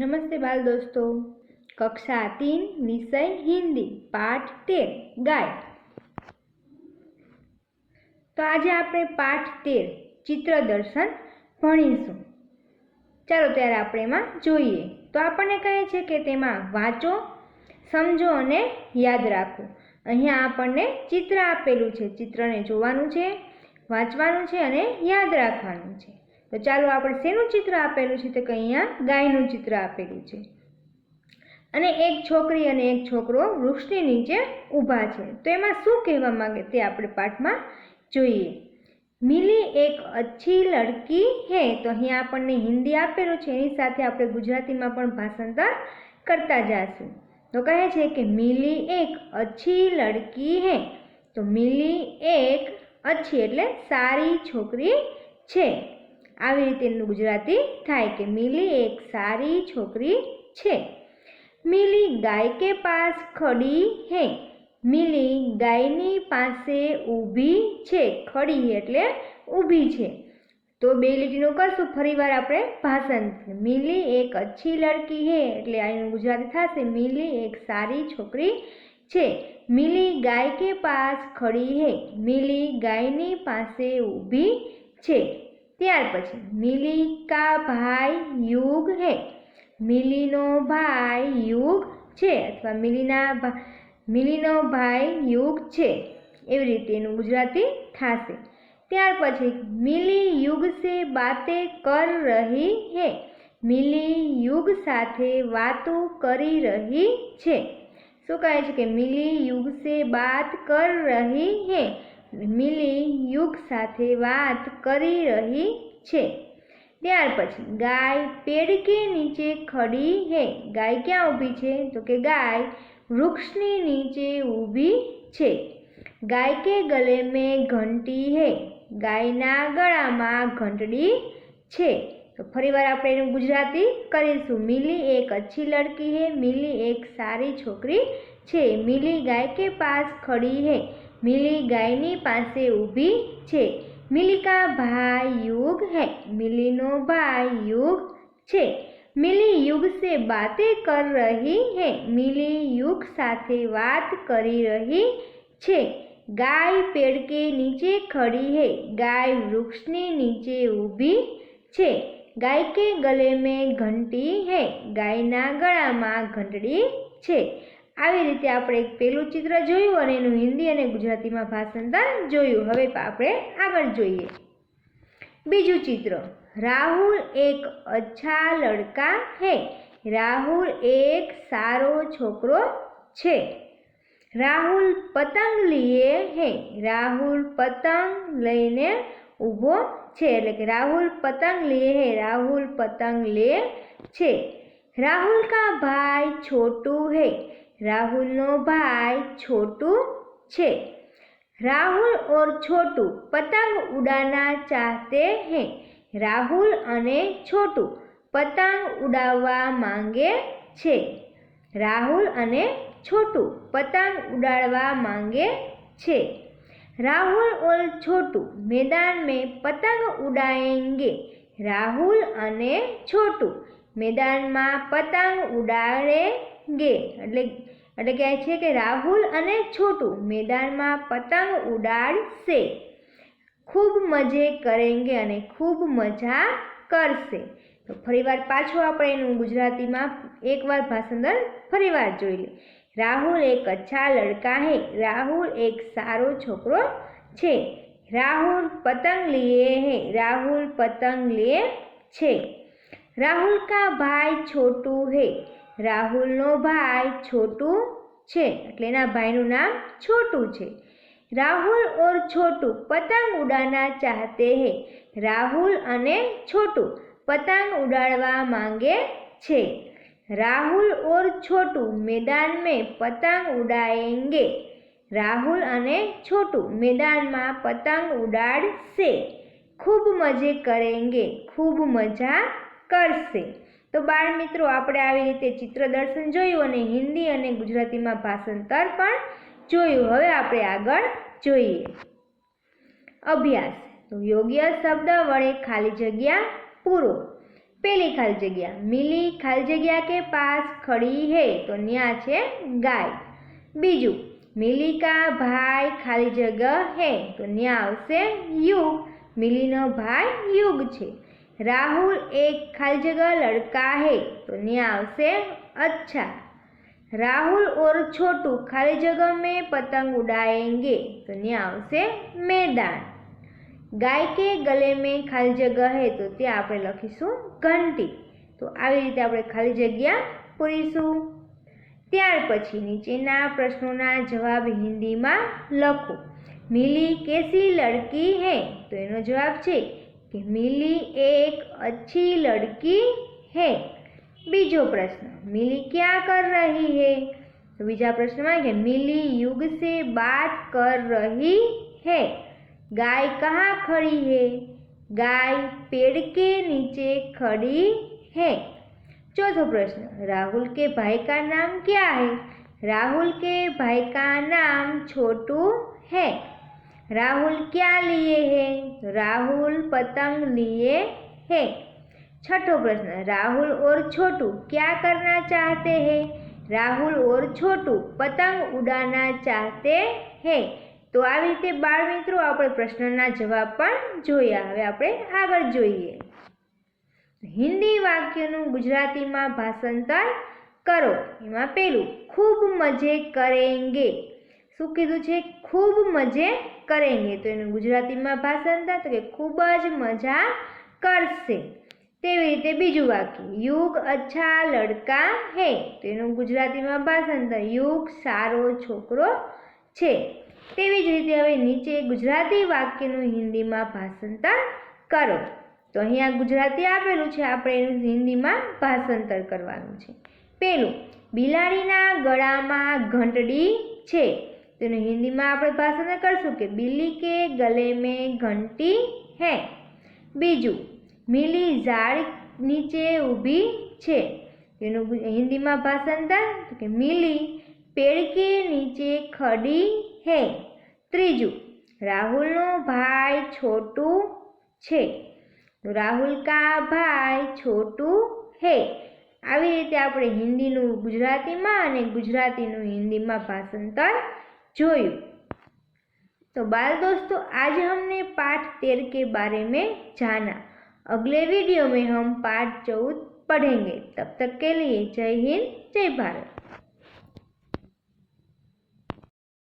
નમસ્તે બાલ દોસ્તો. કક્ષા તીન, વિષય હિન્દી, પાઠ તેર, ગાય. તો આજે આપણે પાઠ તેર, ચિત્ર દર્શન ભણીશું. ચાલો ત્યારે આપણે એમાં જોઈએ. તો આપણને કહે છે કે તેમાં વાંચો, સમજો અને યાદ રાખો. અહીંયા આપણને ચિત્ર આપેલું છે. ચિત્રને જોવાનું છે, વાંચવાનું છે અને યાદ રાખવાનું છે. તો ચાલો આપણે શેનું ચિત્ર આપેલું છે? તો કે અહીંયા ગાયનું ચિત્ર આપેલું છે. અને એક છોકરી અને એક છોકરો વૃક્ષની નીચે ઊભા છે. તો એમાં શું કહેવા માંગે તે આપણે પાઠમાં જોઈએ. મિલી એક અચ્છી લડકી હે. તો અહીંયા આપણને હિન્દી આપેલું છે. એની સાથે આપણે ગુજરાતીમાં પણ ભાષાંતર કરતા જાશું. તો કહે છે કે, મિલી એક અચ્છી લડકી હે. તો મિલી એક અચ્છી એટલે સારી છોકરી છે. આવી રીતે એનું ગુજરાતી થાય કે મિલી એક સારી છોકરી છે. મિલી ગાય કે પાસ ખડી હે. મિલી ગાયની પાસે ઊભી છે. ખડી એટલે ઊભી છે. તો બે લીટીનું કરશું. ફરીવાર આપણે ભાષણ મિલી એક અચ્છી લડકી હે એટલે આનું ગુજરાતી થશે. મિલી એક સારી છોકરી છે. મિલી ગાય કે પાસ ખડી હે. મિલી ગાયની પાસે ઊભી છે. ત્યાર પછી મિલી કા ભાઈ યુગ હે. મિલીનો ભાઈ યુગ છે અથવા મિલીના મિલીનો ભાઈ યુગ છે. એવી રીતે એનું ગુજરાતી થશે. ત્યાર પછી મિલી યુગ સે બાતે કર રહી હે. મિલી યુગ સાથે વાતો કરી રહી છે. શું કહે છે કે મિલી યુગ સે બાત કર રહી હે? મિલી યુગ સાથે વાત કરી રહી છે. ત્યાર પછી ગાય પેડ કે નીચે ખડી હે? ગાય ક્યાં ઊભી છે? તો કે ગાય વૃક્ષની નીચે ઊભી છે. ગાય કે ગલે મેં ઘંટી હે? ગાયના ગળામાં ઘંટડી છે. તો ફરીવાર આપણે એનું ગુજરાતી કરીશું. મિલી એક અચ્છી લડકી હે? મિલી એક સારી છોકરી છે. મિલી ગાય કે પાસ ખડી હે? મિલી ગાયની પાસે ઊભી છે. મિલિકા ભાઈ યુગ હે. મિલીનો ભાઈ યુગ છે. મિલી યુગ સે બાતે કર રહી હે. મિલી યુગ સાથે વાત કરી રહી છે. ગાય પેડ કે નીચે ખડી હે. ગાય વૃક્ષની નીચે ઊભી છે. ગાય કે ગલે મેં ઘંટી હે. ગાયના ગળામાં ઘંટડી છે. આવી રીતે આપણે એક પેલું ચિત્ર જોયું અને એનું હિન્દી અને ગુજરાતીમાં ભાષાંતર જોયું. હવે આપણે આગળ જોઈએ. બીજું ચિત્ર. રાહુલ એક અચ્છા લડકા હે. રાહુલ એક સારો છોકરો છે. રાહુલ પતંગ લીએ હે. રાહુલ પતંગ લઈને ઊભો છે. એટલે કે રાહુલ પતંગ લીએ હે. રાહુલ પતંગ લે છે. રાહુલ કા ભાઈ છોટું હે. રાહુલનો ભાઈ છોટુ છે. રાહુલ ઓર છોટુ પતંગ ઉડાના ચાહતે હે. રાહુલ અને છોટુ પતંગ ઉડાવવા માંગે છે. રાહુલ અને છોટુ પતંગ ઉડાડવા માંગે છે. રાહુલ ઓર છોટુ મેદાન મેં પતંગ ઉડાએંગે રાહુલ અને છોટુ મેદાનમાં પતંગ ઉડાડે ઉડાડેંગે એટલે એટલે કહે છે કે રાહુલ અને છોટું મેદાનમાં પતંગ ઉડાડશે. ખૂબ મજે કરેંગે અને ખૂબ મજા કરશે. તો ફરીવાર પાછું આપણે એનું ગુજરાતીમાં એકવાર ભાષાંતર ફરીવાર જોઈ લઈએ. રાહુલ એક અચ્છા લડકા હે. રાહુલ એક સારો છોકરો છે. રાહુલ પતંગ લીએ હે. રાહુલ પતંગ લે છે. રાહુલ કા ભાઈ છોટું હે. રાહુલનો ભાઈ છોટું છે. એટલે એના ભાઈનું નામ છોટું છે. રાહુલ ઓર છોટું પતંગ ઉડાના ચાહતે હે. રાહુલ અને છોટું પતંગ ઉડાડવા માંગે છે. રાહુલ ઓર છોટું મેદાન મેં પતંગ ઉડાએંગે રાહુલ અને છોટું મેદાનમાં પતંગ ઉડાડશે. ખૂબ મજે કરેંગે, ખૂબ મજા કરશે. તો બાળ મિત્રો, આપણે આવી રીતે ચિત્ર દર્શન જોયું અને હિન્દી અને ગુજરાતીમાં ભાષાંતર પણ જોયું. હવે આપણે આગળ જોઈએ. અભ્યાસ. તો યોગ્ય શબ્દ વડે ખાલી જગ્યા પૂરો. પેલી ખાલી જગ્યા મિલી, ખાલી જગ્યા કે પાસ, ખડી, હે. તો ન્યા છે ગાય. બીજું, મિલિકા, ભાઈ, ખાલી જગ્યા, હે. તો ન્યા આવશે યુગ. મિલીનો ભાઈ યુગ છે. રાહુલ એક ખાલી જગ્યા લડકા હે તો ન્યા આવશે અચ્છા राहुल और छोटू खाली जगह में पतंग उड़ाएंगे तो न्या આવશે મેદાન ગાય કે ગલે में ખાલી જગ્યા હે તો તે આપણે લખીશું ઘંટી તો આવી રીતે આપણે ખાલી જગ્યા પૂરીશું ત્યાર પછી નીચેના પ્રશ્નોના જવાબ હિન્દીમાં લખો મિલી કેસી લડકી હે તો એનો જવાબ છે કે મિલી એક અચ્છી લડકી હે બીજો પ્રશ્ન मिली क्या कर रही है तो बीजा प्रश्न में कि मिली युग से बात कर रही है गाय कहाँ खड़ी है गाय पेड़ के नीचे खड़ी है चौथा प्रश्न राहुल के भाई का नाम क्या है राहुल के भाई का नाम छोटू है राहुल क्या लिए है राहुल पतंग लिए है छठो प्रश्न राहुल और छोटू क्या करना चाहते हैं राहुल और छोटू પતંગ ઉડાના ચાહતે હે તો આવી રીતે બાળ મિત્રો આપણે પ્રશ્નના જવાબ પણ જોયા હવે આપણે આગળ જોઈએ હિન્દી વાક્યનું ગુજરાતીમાં ભાષાંતર કરો એમાં પેલું ખૂબ મજે કરેંગે શું કીધું છે? ખૂબ મજે કરેંગે. તો એનું ગુજરાતીમાં ભાષાંતર તો કે ખૂબ જ મજા કરશે. તેવી રીતે બીજું વાક્ય, યુગ અચ્છા લડકા હે. તો એનું ગુજરાતીમાં ભાષાંતર યુગ સારો છોકરો છે. તેવી જ રીતે હવે નીચે ગુજરાતી વાક્યનું હિન્દીમાં ભાષાંતર કરો. તો અહીંયા ગુજરાતી આપેલું છે, આપણે એનું હિન્દીમાં ભાષાંતર કરવાનું છે. પેલું, બિલાડીના ગળામાં ઘંટડી છે. તેનું હિન્દીમાં આપણે ભાષાને કરશું કે બિલ્લી કે ગલે મેં ઘંટી હે. બીજું, મિલી ઝાડ નીચે ઊભી છે. એનું હિન્દીમાં ભાષાંતર તો કે મિલી પેડ કે નીચે ખડી હે. ત્રીજું, રાહુલનો ભાઈ છોટું છે. રાહુલ કા ભાઈ છોટું હે. આવી રીતે આપણે હિન્દીનું ગુજરાતીમાં અને ગુજરાતીનું હિન્દીમાં ભાષાંતર જોયું तो बाल दोस्तों आज हमने पाठ तेरह के बारे में जाना अगले वीडियो में हम पाठ चौदह पढ़ेंगे तब तक के लिए जय हिंद जय भारत